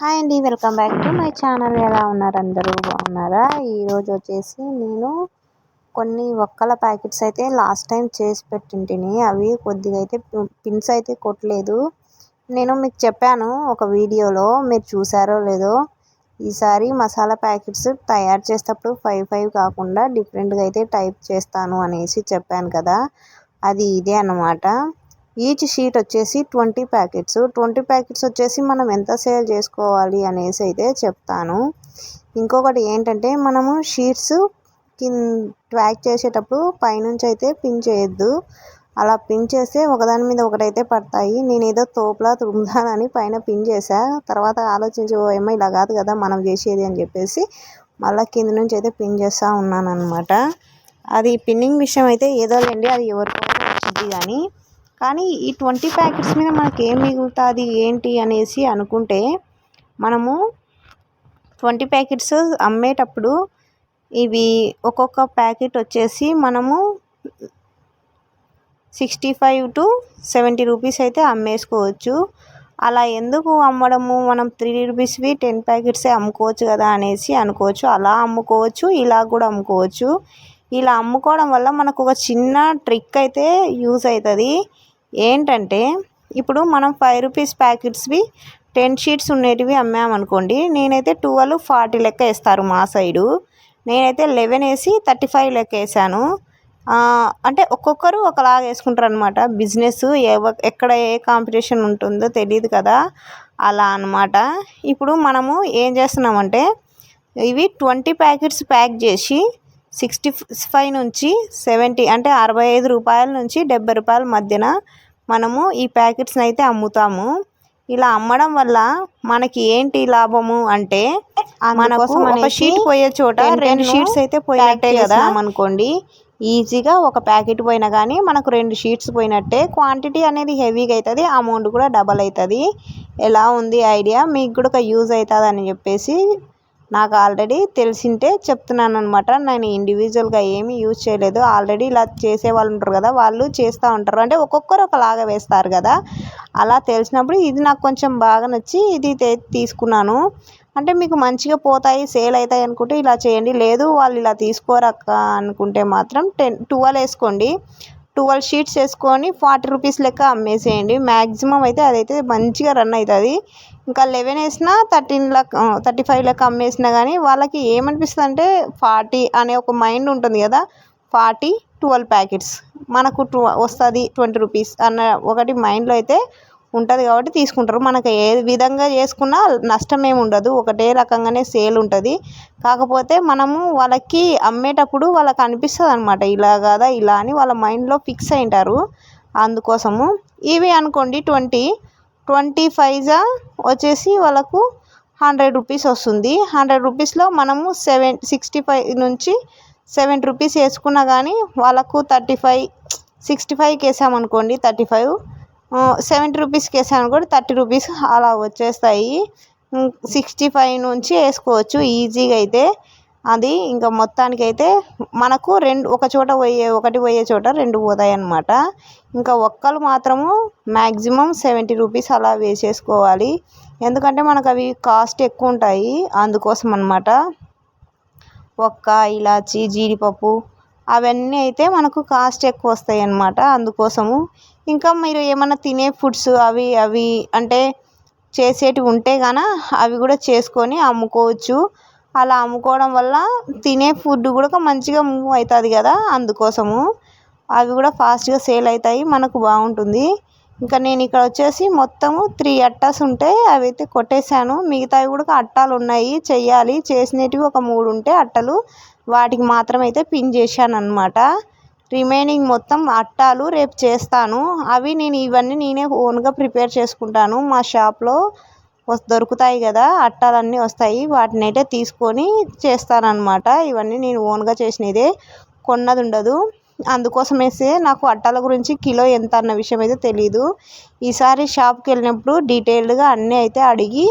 Hi అండి welcome back to my channel. ఎలా ఉన్నారు అందరూ? బాగున్నారా? ఈరోజు వచ్చేసి నేను కొన్ని ఒక్కల ప్యాకెట్స్ అయితే లాస్ట్ టైం చేసి పెట్టింటిని. అవి కొద్దిగా అయితే పిన్స్ అయితే కొట్టలేదు. నేను మీకు చెప్పాను ఒక వీడియోలో మీరు చూసారో లేదో. ఈసారి మసాలా ప్యాకెట్స్ తయారు చేసేటప్పుడు ఫైవ్ ఫైవ్ కాకుండా డిఫరెంట్గా అయితే టైప్ చేస్తాను అనేసి చెప్పాను కదా. అది ఇదే అన్నమాట. ఈచ్ షీట్ వచ్చేసి ట్వంటీ ప్యాకెట్స్. ట్వంటీ ప్యాకెట్స్ వచ్చేసి మనం ఎంత సేల్ చేసుకోవాలి అనేసి అయితే చెప్తాను. ఇంకొకటి ఏంటంటే మనము షీట్స్ కింద ట్రాక్ చేసేటప్పుడు పైనుంచి అయితే పిన్ చేయొద్దు. అలా పిన్ చేస్తే ఒకదాని మీద ఒకటైతే పడతాయి. నేను ఏదో తోపులా తురుముదానని పైన పిన్ చేశా. తర్వాత ఆలోచించి ఏమో ఇలా కాదు కదా మనం చేసేది అని చెప్పేసి మళ్ళీ కింద నుంచి అయితే పిన్ చేస్తూ ఉన్నాను అనమాట అది పిన్నింగ్ విషయం అయితే ఏదో లేండి అది ఎవరికో వచ్చింది కానీ కానీ ఈ ట్వంటీ ప్యాకెట్స్ మీద మనకి ఏం మిగులుతుంది ఏంటి అనేసి అనుకుంటే మనము ట్వంటీ ప్యాకెట్స్ అమ్మేటప్పుడు ఇవి ఒక్కొక్క ప్యాకెట్ వచ్చేసి మనము sixty five to seventy rupees అయితే అమ్మేసుకోవచ్చు. అలా ఎందుకు అమ్మడము? మనం త్రీ రూపీస్వి టెన్ ప్యాకెట్సే అమ్ముకోవచ్చు కదా అనేసి అనుకోవచ్చు. అలా అమ్ముకోవచ్చు ఇలా కూడా అమ్ముకోవచ్చు. ఇలా అమ్ముకోవడం వల్ల మనకు ఒక చిన్న ట్రిక్ అయితే యూజ్ అవుతుంది. ఏంటంటే ఇప్పుడు మనం ఫైవ్ రూపీస్ ప్యాకెట్స్వి టెన్ షీట్స్ ఉండేటివి అమ్మామనుకోండి నేనైతే ట్వెల్వ్ ఫార్టీ లెక్క వేస్తారు మా సైడు. నేనైతే లెవెన్ వేసి థర్టీ ఫైవ్ లెక్క వేసాను. అంటే ఒక్కొక్కరు ఒకలాగా వేసుకుంటారు అనమాట బిజినెస్ ఎక్కడ ఏ కాంపిటీషన్ ఉంటుందో తెలియదు కదా. అలా అనమాట ఇప్పుడు మనము ఏం చేస్తున్నామంటే ఇవి ట్వంటీ ప్యాకెట్స్ ప్యాక్ చేసి సిక్స్టీ ఫైవ్ నుంచి సెవెంటీ అంటే అరవై ఐదు రూపాయల నుంచి డెబ్బై రూపాయల మధ్యన మనము ఈ ప్యాకెట్స్ని అయితే అమ్ముతాము. ఇలా అమ్మడం వల్ల మనకి ఏంటి లాభము అంటే మనకు ఒక షీట్ పోయే చోట రెండు షీట్స్ అయితే పోయినట్టే కదా. అనుకోండి ఈజీగా ఒక ప్యాకెట్ పోయినా కానీ మనకు రెండు షీట్స్ పోయినట్టే క్వాంటిటీ అనేది హెవీగా అవుతుంది అమౌంట్ కూడా డబల్ అవుతుంది ఎలా ఉంది ఐడియా? మీకు కూడా యూజ్ అవుతుంది అని చెప్పేసి నాకు ఆల్రెడీ తెలిసింటే చెప్తున్నాను అనమాట నేను ఇండివిజువల్గా ఏమీ యూజ్ చేయలేదు. ఆల్రెడీ ఇలా చేసే వాళ్ళు ఉంటారు కదా వాళ్ళు చేస్తూ ఉంటారు. అంటే ఒక్కొక్కరు ఒకలాగా వేస్తారు కదా. అలా తెలిసినప్పుడు ఇది నాకు కొంచెం బాగా నచ్చి ఇది తీసుకున్నాను. అంటే మీకు మంచిగా పోతాయి సేల్ అవుతాయి అనుకుంటే ఇలా చేయండి. లేదు వాళ్ళు ఇలా తీసుకోరక్క అనుకుంటే మాత్రం టెన్ ట్వెల్వ్ వేసుకోండి. ట్వెల్వ్ షీట్స్ వేసుకొని ఫార్టీ రూపీస్ లెక్క అమ్మేసేయండి. మ్యాక్సిమం అయితే అదైతే మంచిగా రన్ అవుతుంది. ఇంకా లెవెన్ వేసినా థర్టీన్ లెక్క థర్టీ ఫైవ్ లెక్క అమ్మేసినా కానీ వాళ్ళకి ఏమనిపిస్తుంది అంటే ఫార్టీ అనే ఒక మైండ్ ఉంటుంది కదా. ఫార్టీ ట్వెల్వ్ ప్యాకెట్స్ మనకు టూ వస్తుంది ట్వంటీ రూపీస్ అన్న ఒకటి మైండ్లో అయితే ఉంటుంది కాబట్టి తీసుకుంటారు. మనకు ఏ విధంగా చేసుకున్నా నష్టం ఏమి ఉండదు. ఒకటే రకంగానే సేల్ ఉంటుంది. కాకపోతే మనము వాళ్ళకి అమ్మేటప్పుడు వాళ్ళకి అనిపిస్తుంది అనమాట ఇలా కదా ఇలా అని వాళ్ళ మైండ్లో ఫిక్స్ అయింటారు అందుకోసము ఇవి అనుకోండి ట్వంటీ ట్వంటీ ఫైవ్జా వచ్చేసి వాళ్ళకు హండ్రెడ్ రూపీస్ వస్తుంది. హండ్రెడ్ రూపీస్లో మనము సెవెన్ సిక్స్టీ ఫైవ్ నుంచి సెవెంటీ రూపీస్ వేసుకున్నా కానీ వాళ్ళకు థర్టీ ఫైవ్ సిక్స్టీ ఫైవ్కి వేసామనుకోండి థర్టీ ఫైవ్ సెవెంటీ రూపీస్కి వేసాను కూడా థర్టీ రూపీస్ అలా వచ్చేస్తాయి. సిక్స్టీ ఫైవ్ నుంచి వేసుకోవచ్చు ఈజీగా అయితే. అది ఇంకా మొత్తానికి అయితే మనకు రెండు ఒక చోట పోయే ఒకటి పోయే చోట రెండు పోతాయి అన్నమాట ఇంకా ఒక్కలు మాత్రము మ్యాక్సిమం సెవెంటీ రూపీస్ అలా వేసేసుకోవాలి. ఎందుకంటే మనకు అవి కాస్ట్ ఎక్కువ ఉంటాయి. అందుకోసం అనమాట ఒక్క ఇలాచి జీడిపప్పు అవన్నీ అయితే మనకు కాస్ట్ ఎక్కువ వస్తాయి అన్నమాట అందుకోసము ఇంకా మీరు ఏమైనా తినే ఫుడ్స్ అవి అవి అంటే చేసేటివి ఉంటే గాన అవి కూడా చేసుకొని అమ్ముకోవచ్చు. అలా అమ్ముకోవడం వల్ల తినే ఫుడ్ కూడా మంచిగా మూవ్ అవుతుంది కదా అందుకోసము. అవి కూడా ఫాస్ట్గా సేల్ అవుతాయి మనకు బాగుంటుంది. ఇంకా నేను ఇక్కడ వచ్చేసి మొత్తము త్రీ అట్టాస్ ఉంటాయి అవి అయితే కొట్టేశాను. మిగతావి కూడా అట్టాలు ఉన్నాయి చెయ్యాలి. చేసినవి ఒక మూడు ఉంటే అట్టలు వాటికి మాత్రం అయితే పిన్ చేశాను అనమాట రిమైనింగ్ మొత్తం అట్టాలు రేపు చేస్తాను. అవి నేను ఇవన్నీ నేనే ఓన్గా ప్రిపేర్ చేసుకుంటాను మా షాప్లో దొరుకుతాయి కదా అట్టాలన్నీ వస్తాయి వాటిని అయితే తీసుకొని చేస్తానన్నమాట. ఇవన్నీ నేను ఓన్గా చేసినదే కొన్నది ఉండదు అందుకోసమేసే నాకు అట్టాల గురించి కిలో ఎంత అన్న విషయం అయితే తెలీదు. ఈసారి షాప్కి వెళ్ళినప్పుడు డీటెయిల్డ్గా అన్నీ అయితే అడిగి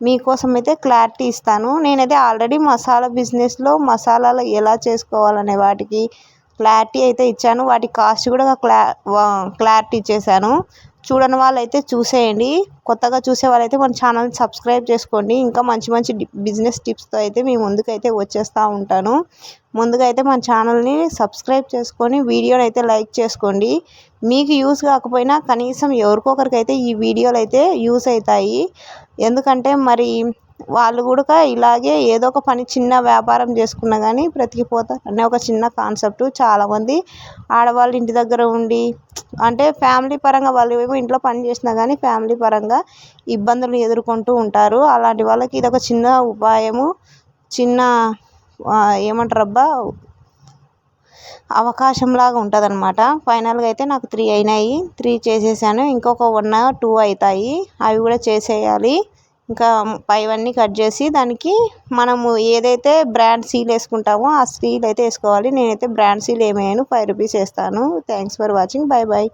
మీకోసం అయితే క్లారిటీ ఇస్తాను. నేనైతే ఆల్రెడీ మసాలా బిజినెస్లో మసాలాలు ఎలా చేసుకోవాలనే వాటికి క్లారిటీ అయితే ఇచ్చాను. వాటి కాస్ట్ కూడా క్లా క్లారిటీ ఇచ్చేసాను. చూడని వాళ్ళైతే చూసేయండి. కొత్తగా చూసే వాళ్ళైతే మన ఛానల్ని సబ్స్క్రైబ్ చేసుకోండి. ఇంకా మంచి మంచి బిజినెస్ టిప్స్తో అయితే మీ ముందుకైతే వచ్చేస్తూ ఉంటాను. ముందుగా అయితే మన ఛానల్ని సబ్స్క్రైబ్ చేసుకొని వీడియోని అయితే లైక్ చేసుకోండి. మీకు యూస్ కాకపోయినా కనీసం ఎవరికొకరికైతే ఈ వీడియోలు అయితే యూస్ అవుతాయి. ఎందుకంటే మరి వాళ్ళు కూడా ఇలాగే ఏదో ఒక పని చిన్న వ్యాపారం చేసుకున్నా కానీ బ్రతికిపోతారు అనే ఒక చిన్న కాన్సెప్ట్ చాలామంది ఆడవాళ్ళు ఇంటి దగ్గర ఉండి అంటే ఫ్యామిలీ పరంగా వాళ్ళు ఏమో ఇంట్లో పని చేసినా కానీ ఫ్యామిలీ పరంగా ఇబ్బందులు ఎదుర్కొంటూ ఉంటారు. అలాంటి వాళ్ళకి ఇది ఒక చిన్న ఉపాయము చిన్న ఏమంటారు అబ్బా అవకాశంలాగా ఉంటుంది అనమాట ఫైనల్గా అయితే నాకు త్రీ అయినాయి. త్రీ చేసేసాను. ఇంకొక వన్ టూ అవుతాయి అవి కూడా చేసేయాలి. ఇంకా పైవన్నీ కట్ చేసి దానికి మనము ఏదైతే బ్రాండ్ సీల్ వేసుకుంటామో ఆ సీల్ అయితే వేసుకోవాలి. నేనైతే బ్రాండ్ సీల్ ఏమేయను ఫైవ్ రూపీస్ వేస్తాను. Thanks for watching. Bye bye